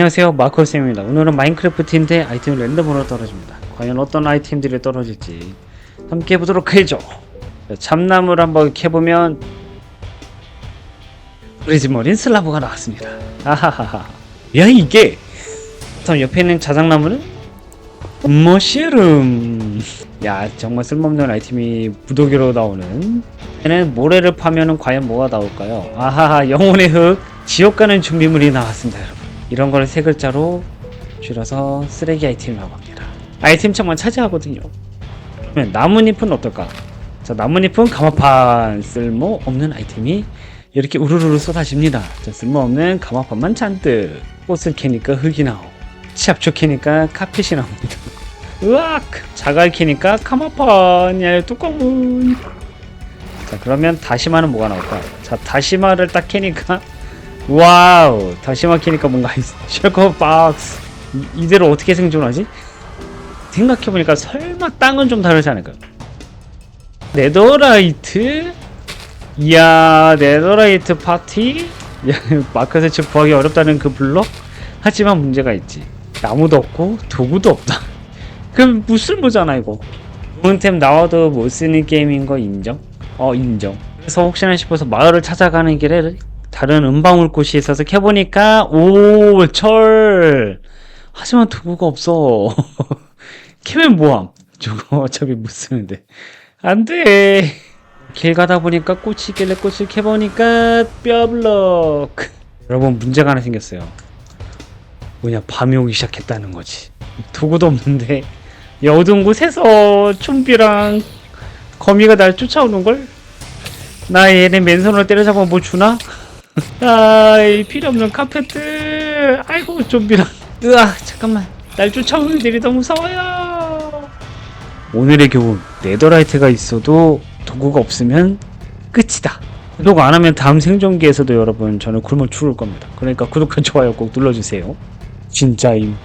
안녕하세요. 마커쌤입니다. 오늘은 마인크래프트인데 아이템이 랜덤으로 떨어집니다. 과연 어떤 아이템들이 떨어질지 함께 해보도록 하죠. 자, 참나무를 한번 캐보면 프리즈머린 슬라브가 나왔습니다. 아하하하. 야 이게 다음 옆에 있는 자작나무는 머시룸. 야 정말 쓸모없는 아이템이 무더기로 나오는. 얘는 모래를 파면은 과연 뭐가 나올까요? 아하하 영혼의 흙 지옥 가는 준비물이 나왔습니다 여러분 이런 거를 세 글자로 줄여서 쓰레기 아이템이라고 합니다. 아이템 창만 차지하거든요. 그러면 나뭇잎은 어떨까? 자, 나뭇잎은 가마판 쓸모 없는 아이템이 이렇게 우르르 쏟아집니다. 자, 쓸모없는 가마판만 잔뜩. 꽃을 캐니까 흙이 나오고, 치압초 캐니까 카펫이 나옵니다. 으악! 자갈 캐니까 가마판, 야, 뚜껑문. 자, 그러면 다시마는 뭐가 나올까? 자, 다시마를 딱 캐니까 와우 다시 막히니까 뭔가 셜커 박스 이, 이대로 어떻게 생존하지? 생각해보니까 설마 땅은 좀 다르지 않을까 네더라이트? 이야 네더라이트 파티? 야, 마크 세치 구하기 어렵다는 그 블럭? 하지만 문제가 있지 나무도 없고 도구도 없다 그럼 무쓸모잖아 이거 좋은 템 나와도 못 쓰는 게임인 거 인정? 어 인정 그래서 혹시나 싶어서 마을을 찾아가는 길에 다른 은방울 곳이 있어서 캐보니까 오 철! 하지만 도구가 없어. 캐면 뭐함. 저거 어차피 못 쓰는데. 안 돼! 길 가다 보니까 꽃이 있길래 꽃을 캐보니까 뼈블럭. 여러분 문제가 하나 생겼어요. 뭐냐 밤이 오기 시작했다는 거지. 도구도 없는데 이 어두운 곳에서 좀비랑 거미가 날 쫓아오는 걸? 나 얘네 맨손으로 때려잡으면 뭐 주나? 아이 필요 없는 카페트. 아이고 좀비랑 으아 잠깐만. 날 쫓아오는 애들이 너무 무서워요. 오늘의 교훈 네더라이트가 있어도 도구가 없으면 끝이다. 구독 안 하면 다음 생존기에서도 여러분 저는 굶어 죽을 겁니다. 그러니까 구독과 좋아요 꼭 눌러주세요. 진짜임